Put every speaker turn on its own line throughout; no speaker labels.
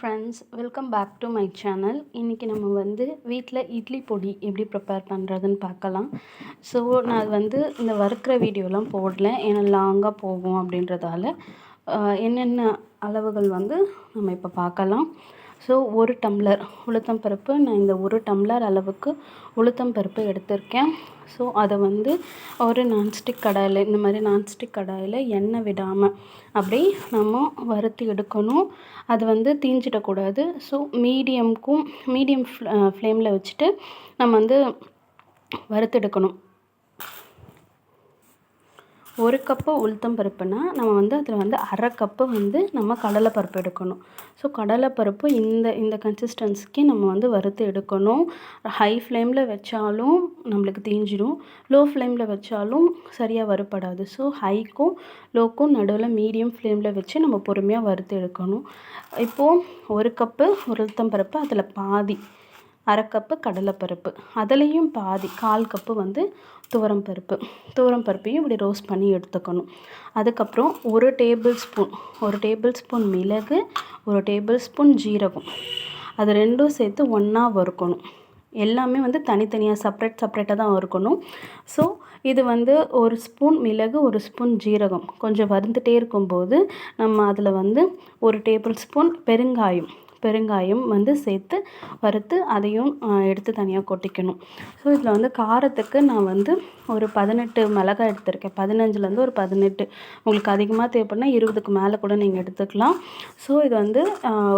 Friends welcome back to my channel இன்றைக்கி நம்ம வந்து வீட்டில் இட்லி பொடி எப்படி ப்ரிப்பேர் பண்ணுறதுன்னு பார்க்கலாம். ஸோ நான் வந்து இந்த வறுக்கிற வீடியோலாம் போடல. ஏன்னா லாங்காக போகும் அப்படின்றதால என்னென்ன அளவுகள் வந்து நம்ம இப்போ பார்க்கலாம். ஸோ ஒரு டம்ளர் உளுத்தம் பருப்பு. நான் இந்த ஒரு டம்ளர் அளவுக்கு உளுத்தம் பருப்பு எடுத்திருக்கேன். ஸோ அதை வந்து ஒரு நான்ஸ்டிக் கடாயில் இந்த மாதிரி நான்ஸ்டிக் கடாயில் எண்ணெய் விடாமல் அப்படி நம்ம வறுத்து எடுக்கணும். அது வந்து தீஞ்சிடக்கூடாது. ஸோ மீடியம்க்கும் மீடியம் ஃப்ளேமில் வச்சுட்டு நம்ம வந்து வறுத்தெடுக்கணும் ஒரு கப்பு உளுத்தம் பருப்புனா நம்ம வந்து அதில் வந்து அரை கப்பு வந்து நம்ம கடலைப்பருப்பு எடுக்கணும். ஸோ கடலைப்பருப்பு இந்த இந்த கன்சிஸ்டன்ஸிக்கு நம்ம வந்து வறுத்து எடுக்கணும். ஹை ஃப்ளேமில் வச்சாலும் நம்மளுக்கு தீஞ்சிடும் லோ ஃப்ளேமில் வச்சாலும் சரியாக வறுப்படாது ஸோ ஹைக்கும் லோக்கும் நடுவில் மீடியம் ஃப்ளேமில் வச்சு நம்ம பொறுமையாக வறுத்து எடுக்கணும். இப்போது ஒரு கப்பு உளுத்தம் பருப்பு அதில் பாதி. அரை கப்பு கடலைப்பருப்பு. அதுலேயும் பாதி கால் கப்பு வந்து துவரம் பருப்பு. துவரம் பருப்பையும் இப்படி ரோஸ்ட் பண்ணி எடுத்துக்கணும். அதுக்கப்புறம் ஒரு டேபிள் ஸ்பூன் ஒரு டேபிள் ஸ்பூன் மிளகு ஒரு டேபிள் ஸ்பூன் ஜீரகம். அது ரெண்டும் சேர்த்து ஒன்றா வறுக்கணும். எல்லாமே வந்து தனித்தனியாக செப்ரேட் செப்ரேட்டாக தான் வறுக்கணும். ஸோ இது வந்து ஒரு ஸ்பூன் மிளகு ஒரு ஸ்பூன் ஜீரகம். கொஞ்சம் வறுந்துட்டே இருக்கும்போது நம்ம அதில் வந்து ஒரு டேபிள் ஸ்பூன் பெருங்காயம். பெருங்காயம் வந்து சேர்த்து வறுத்து அதையும் எடுத்து தனியாக கொட்டிக்கணும். ஸோ இதில் வந்து காரத்துக்கு நான் வந்து ஒரு பதினெட்டு மிளகாய் எடுத்திருக்கேன். பதினஞ்சுலேருந்து ஒரு பதினெட்டு. உங்களுக்கு அதிகமாக தேவைப்படனா இருபதுக்கு மேலே கூட நீங்கள் எடுத்துக்கலாம். ஸோ இது வந்து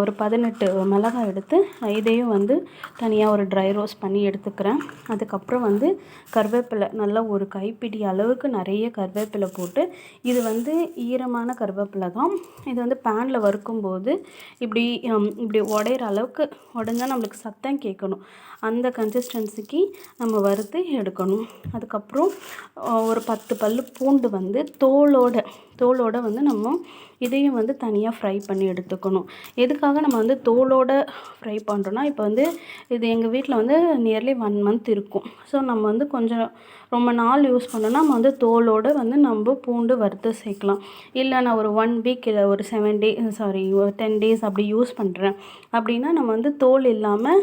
ஒரு பதினெட்டு மிளகாய் எடுத்து இதையும் வந்து தனியாக ஒரு ட்ரை ரோஸ்ட் பண்ணி எடுத்துக்கிறேன். அதுக்கப்புறம் வந்து கருவேப்பிலை நல்லா ஒரு கைப்பிடி அளவுக்கு நிறைய கருவேப்பிலை போட்டு இது வந்து ஈரமான கருவேப்பிலை தான். இது வந்து பேனில் வறுக்கும்போது இப்படி இப்படி உடையிற அளவுக்கு உடஞ்சா நம்மளுக்கு சத்தம் கேட்கணும். அந்த கன்சிஸ்டன்சிக்கு நம்ம வறுத்து எடுக்கணும். அதுக்கப்புறம் ஒரு பத்து பல்லு பூண்டு வந்து தோலோட தோலோட வந்து நம்ம இதையும் வந்து தனியாக ஃப்ரை பண்ணி எடுத்துக்கணும். எதுக்காக நம்ம வந்து தோலோட ஃப்ரை பண்ணுறோன்னா இப்போ வந்து இது எங்கள் வீட்டில் வந்து நியர்லி ஒன் மந்த் இருக்கும். ஸோ நம்ம வந்து கொஞ்சம் ரொம்ப நாள் யூஸ் பண்ணோன்னா நம்ம வந்து தோலோடு வந்து நம்ம பூண்டு வறுத்து சேர்க்கலாம். இல்லை நான் ஒரு ஒன் வீக் இல்லை ஒரு செவன் டே சாரி ஒரு டென் டேஸ் அப்படி யூஸ் பண்ணுறேன் அப்படின்னா நம்ம வந்து தோல் இல்லாமல்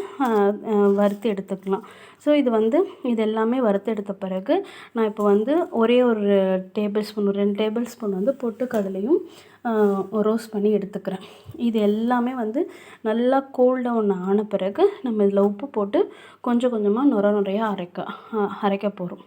வறுத்து எடுத்துக்கலாம். ஸோ இது வந்து இது எல்லாமே வறுத்து எடுத்த பிறகு நான் இப்போ வந்து ஒரே ஒரு டேபிள் ஸ்பூன் ரெண்டு டேபிள் ஸ்பூன் வந்து பொட்டுக்கடலையும் ரோஸ்ட் பண்ணி எடுத்துக்கிறேன். இது எல்லாமே வந்து நல்லா கூல் டவுன் ஆன பிறகு நம்ம இதில் உப்பு போட்டு கொஞ்சம் கொஞ்சமாக நுர நுறையாக அரைக்க அரைக்க போகிறோம்